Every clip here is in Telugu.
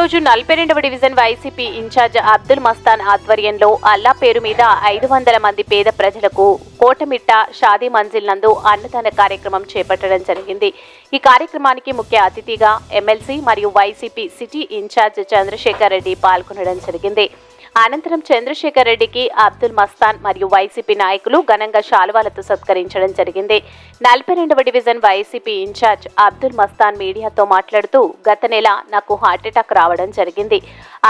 రోజు నలభై రెండవ division YCP in charge Abdul Mastan ఆధ్వర్యంలో అల్లా పేరు మీద ఐదు వందల మంది పేద ప్రజలకు కోటమిట్ట షాదీ మంజిల్ నందు అన్నదాన కార్యక్రమం చేపట్టడం జరిగింది. ఈ కార్యక్రమానికి ముఖ్య అతిథిగా ఎమ్మెల్సీ మరియు YCP city in charge Chandrasekhar Reddy పాల్గొనడం జరిగింది. అనంతరం చంద్రశేఖర్ రెడ్డికి అబ్దుల్ మస్తాన్ మరియు వైసీపీ నాయకులు ఘనంగా శాలువాలతో సత్కరించడం జరిగింది. నలభై రెండవ division YCP in charge Abdul Mastan మీడియాతో మాట్లాడుతూ గత నెల నాకు హార్ట్అటాక్ రావడం జరిగింది.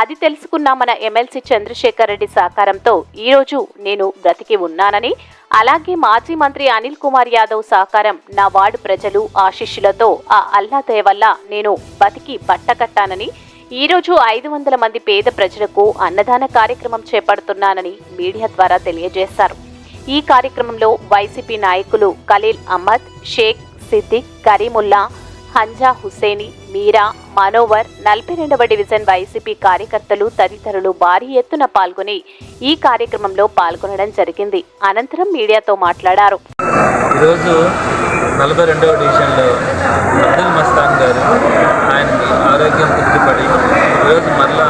అది తెలుసుకున్న మన ఎమ్మెల్సీ చంద్రశేఖర్ రెడ్డి సహకారంతో ఈరోజు నేను బ్రతికి ఉన్నానని అలాగే మాజీ మంత్రి అనిల్ కుమార్ యాదవ్ సహకారం నా వార్డు ప్రజలు ఆశిష్యులతో ఆ అల్లాదయ వల్ల నేను బతికి బట్టకట్టానని ఈరోజు ఐదు వందల మంది పేద ప్రజలకు అన్నదాన కార్యక్రమం చేపడుతున్నానని మీడియా ద్వారా తెలియజేశారు. ఈ కార్యక్రమంలో వైసీపీ నాయకులు ఖలీల్ అహ్మద్ షేక్ సిద్దిక్ కరీముల్లా హంజా హుసేని మీరా మనోవర్ నలభై రెండవ డివిజన్ వైసీపీ కార్యకర్తలు తదితరులు భారీ ఎత్తున పాల్గొని ఈ కార్యక్రమంలో పాల్గొనడం జరిగింది. అనంతరం మీడియాతో మాట్లాడారు. ఈరోజు నలభై రెండవ డివిజన్లో అబ్దుల్ మస్తాన్ గారు ఆయనకి ఆరోగ్యం తృప్తిపడి ఈరోజు మరలా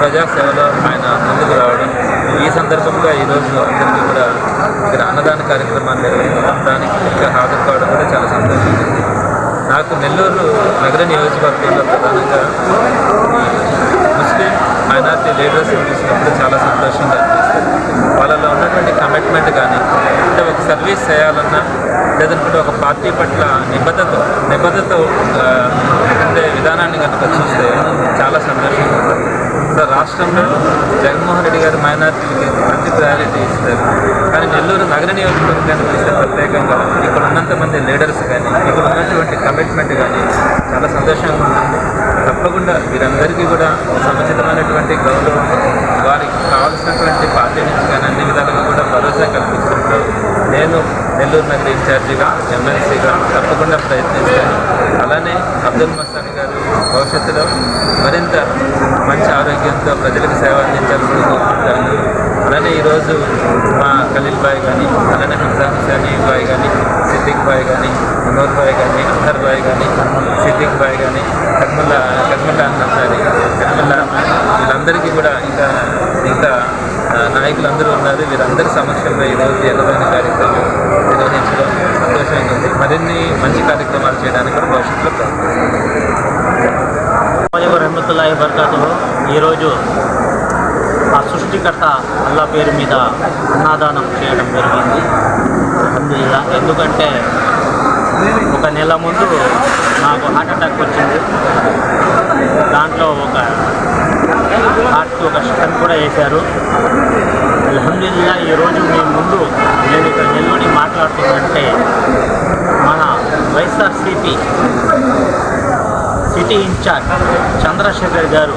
ప్రజాసేవలో ఆయన ముందుకు రావడం. ఈ సందర్భంగా ఈరోజు అందరికీ కూడా ఇక్కడ అన్నదాన కార్యక్రమాన్ని నిర్వహించడానికి ఇంకా హాజరు కావడం కూడా చాలా సంతోషంగా ఉంది నాకు నెల్లూరు నగర నియోజకవర్గంలో ప్రధానంగా ముస్లిం మైనార్టీ లీడర్స్ చూసినప్పుడు చాలా సంతోషంగా అనిపిస్తుంది. వాళ్ళలో ఉన్నటువంటి కమిట్మెంట్ కానీ అంటే ఒక సర్వీస్ చేయాలన్నా లేదనుకుంటే ఒక పార్టీ పట్ల నిబద్ధత నిబద్ధత విధానాన్ని కనుక చూస్తే చాలా సంతోషంగా ఉంటుంది. సో రాష్ట్రంలో జగన్మోహన్ రెడ్డి గారు మైనార్టీలకి మంచి ప్రయారిటీ ఇస్తారు. కానీ నెల్లూరు నగర నియోజకవర్గాన్ని చూస్తే ప్రత్యేకంగా ఇక్కడ ఉన్నంత మంది లీడర్స్ కానీ ఇక్కడ ఉన్నటువంటి కమిట్మెంట్ కానీ చాలా సంతోషంగా ఉంటుంది. తప్పకుండా వీరందరికీ కూడా సముచితమైనటువంటి గౌరవం వారికి కావాల్సినటువంటి పార్టీ నుంచి కానీ అన్ని విధాలుగా కూడా భరోసా కల్పించుకుంటూ నేను నెల్లూరు నగర ఇన్ఛార్జిగా ఎమ్మెల్సీగా తప్పకుండా ప్రయత్నిస్తాను. అలానే అబ్దుల్ మస్తాన్ గారు భవిష్యత్తులో మరింత మంచి ఆరోగ్యంతో ప్రజలకు సేవ అందించాలని కోరుకుంటాను అలానే ఈరోజు మా ఖలీల్ బాయ్ కానీ అలానే హంజా హుసానీ బాయ్ కానీ సిద్దిక్ బాయ్ కానీ మనోర్ బాయ్ కానీ అహర్ బాయ్ కానీ సిద్దిక్ బాయ్ కానీ కర్మల్లా కర్మల్లా అన్సారి కర్మల్లా వీళ్ళందరికీ కూడా ఇంకా ఇంకా నాయకులందరూ ఉన్నారు. వీరందరి సమక్షంలో ఈరోజు ఎన్నదైన కార్యక్రమం నిర్వహించడం సంతోషంగా ఉంది. మరిన్ని మంచి కార్యక్రమాలు చేయడానికి కూడా భవిష్యత్తులో ప్రయత్నిస్తాం. రహమతుల్లాహి బర్కాతు ఈరోజు ఆ సృష్టికర్త అల్లా పేరు మీద అన్నదానం చేయడం జరిగింది. అల్హమ్దులిల్లా ఎందుకంటే ఒక నెల ముందు నాకు హార్ట్ అటాక్ వచ్చింది. దాంట్లో ఒక హార్ట్కి ఒక స్టన్ కూడా వేశారు. అల్హమ్దుల్లా ఈరోజు మీ ముందు నేను ఇక్కడ నిలబడి మాట్లాడుతుందంటే మన వైఎస్ఆర్సీపీ సిటీ ఇన్ఛార్జ్ చంద్రశేఖర్ గారు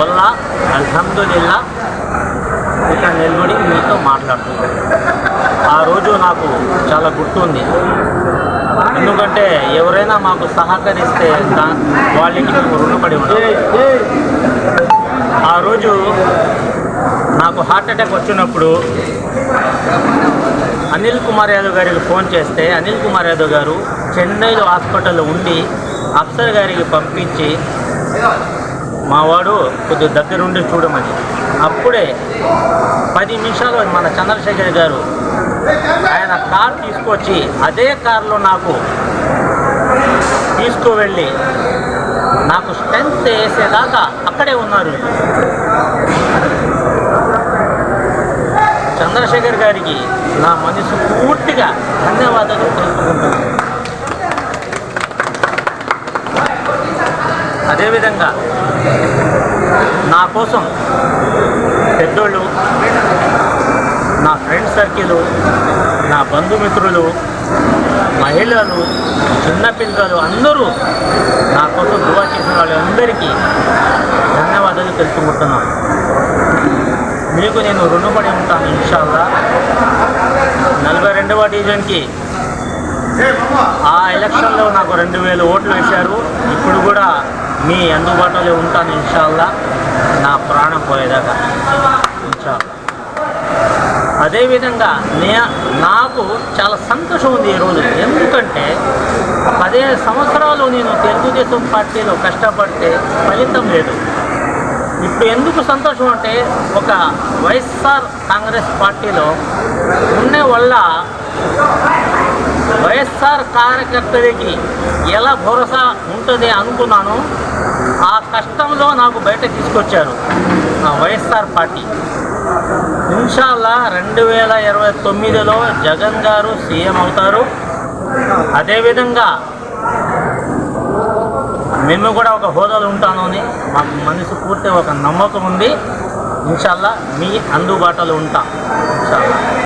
వల్ల అల్హమ్దుల్లా ఇక్కడ నిలబడి మీతో మాట్లాడుతున్నాను ఆ రోజు నాకు చాలా గుర్తుంది. ఎందుకంటే ఎవరైనా మాకు సహకరిస్తే వాళ్ళకి మేము రుణపడి ఉంటాం. ఆ రోజు నాకు హార్ట్ అటాక్ వచ్చినప్పుడు అనిల్ కుమార్ యాదవ్ గారికి ఫోన్ చేస్తే అనిల్ కుమార్ యాదవ్ గారు చెన్నైలో హాస్పిటల్లో ఉండి అఫ్సర్ గారికి పంపించి మావాడు కొద్దిగా దగ్గరుండి చూడమని. అప్పుడే పది నిమిషాలు మన చంద్రశేఖర్ గారు. ఆయన కార్ తీసుకొచ్చి అదే కారులో నాకు తీసుకువెళ్ళి నాకు స్ట్రెంత్ వేసేదాకా అక్కడే ఉన్నారు. చంద్రశేఖర్ గారికి నా మనసు పూర్తిగా ధన్యవాదాలు తెలుసుకుంటున్నాను అదేవిధంగా నా కోసం పెద్దోళ్ళు నా ఫ్రెండ్ సర్కిల్ నా బంధుమిత్రులు మహిళలు చిన్నపిల్లలు అందరూ నా కోసం దువా చేసిన వాళ్ళందరికీ ధన్యవాదాలు తెలుసుకుంటున్నాను మీకు నేను రుణపడి ఉంటాను ఇన్షాల్లా. నలభై రెండవ డివిజన్కి ఆ ఎలక్షన్లో నాకు రెండు వేలు ఓట్లు వేశారు. ఇప్పుడు కూడా మీ అందుబాటులో ఉంటాను ఇన్షాల్లా. నా ప్రాణం పోయేదాకా ఇన్షాల్లా. అదేవిధంగా నే నాకు చాలా సంతోషం ఉంది ఈరోజు ఎందుకంటే పదిహేను సంవత్సరాలు నేను తెలుగుదేశం పార్టీలో కష్టపడితే ఫలితం లేదు. ఇప్పుడు ఎందుకు సంతోషం అంటే ఒక వైఎస్ఆర్ కాంగ్రెస్ పార్టీలో ఉండే వల్ల వైఎస్ఆర్ కార్యకర్తలకి ఎలా భరోసా ఉంటుంది అనుకున్నాను ఆ కష్టంలో నాకు బయట తీసుకొచ్చారు నా వైఎస్ఆర్ పార్టీ. ఇన్షాల్లా రెండు వేల ఇరవై తొమ్మిదిలో జగన్ గారు సీఎం అవుతారు. అదేవిధంగా మేము కూడా ఒక హోదాలో ఉంటాను అని మాకు మనసు పూర్తి ఒక నమ్మకం ఉంది. ఇన్షాల్లా మీ అందుబాటులో ఉంటాం. ఇన్షాల్లా.